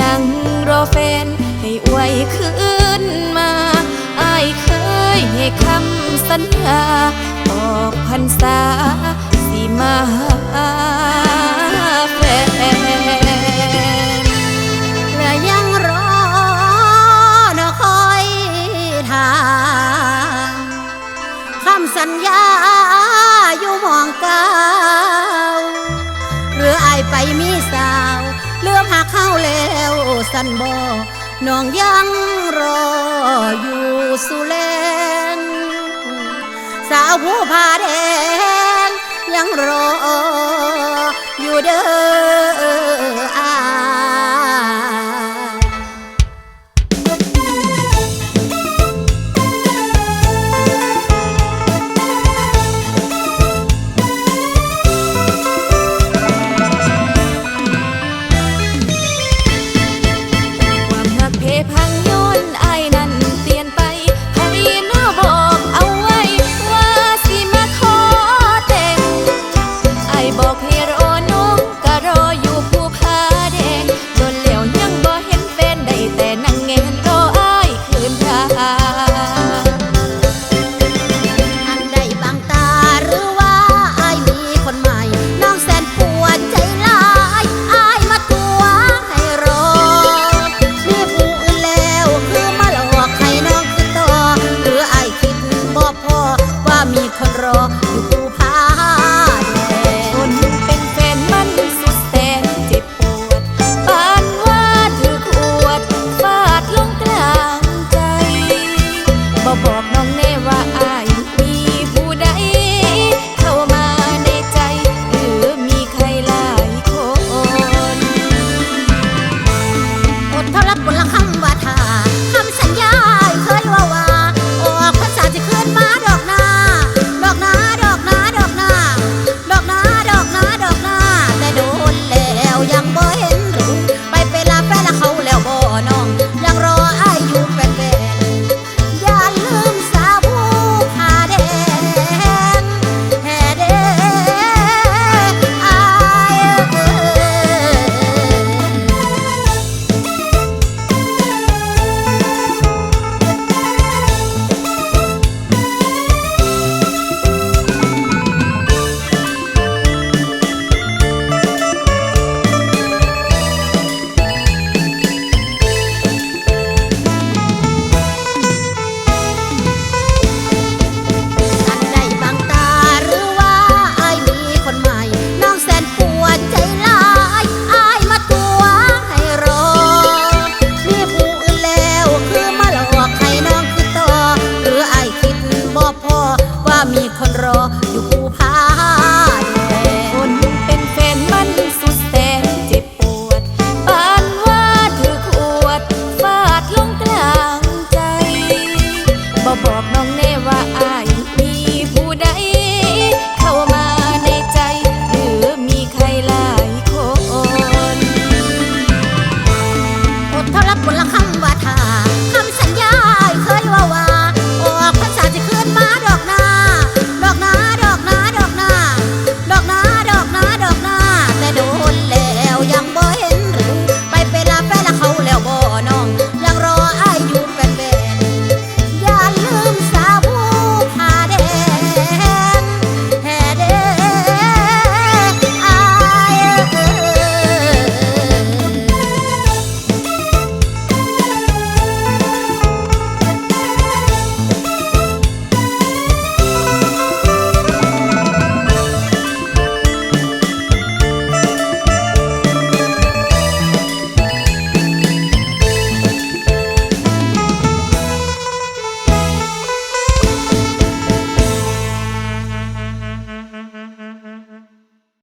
ยังรอแฟนให้อวยคืนมาอายเคยให้คำสัญญาออกพรรษาสิมาหาแฟนและยังรอนอคอยทางคำสัญญาอยู่หมองเก่าหรืออายไปมี สันบอน้องยังรออยู่สุแลนสาวผู้พาแดงยังรออยู่เด้อ บอกให้รอน้องก็รออยู่ผู้พาแดงโนเลวยังบ่เห็นแฟนได้แต่นั่งเงนรออายคืนราอันใดบางตาหรือว่าอายมีคนใหม่ น้องแสนปวดใจลายอายมาตัวให้รอ มีผู้เลวคือมาหลอกให้น้องคือตอหรืออายคิดบ่พอว่ามีคนรอ คนรอ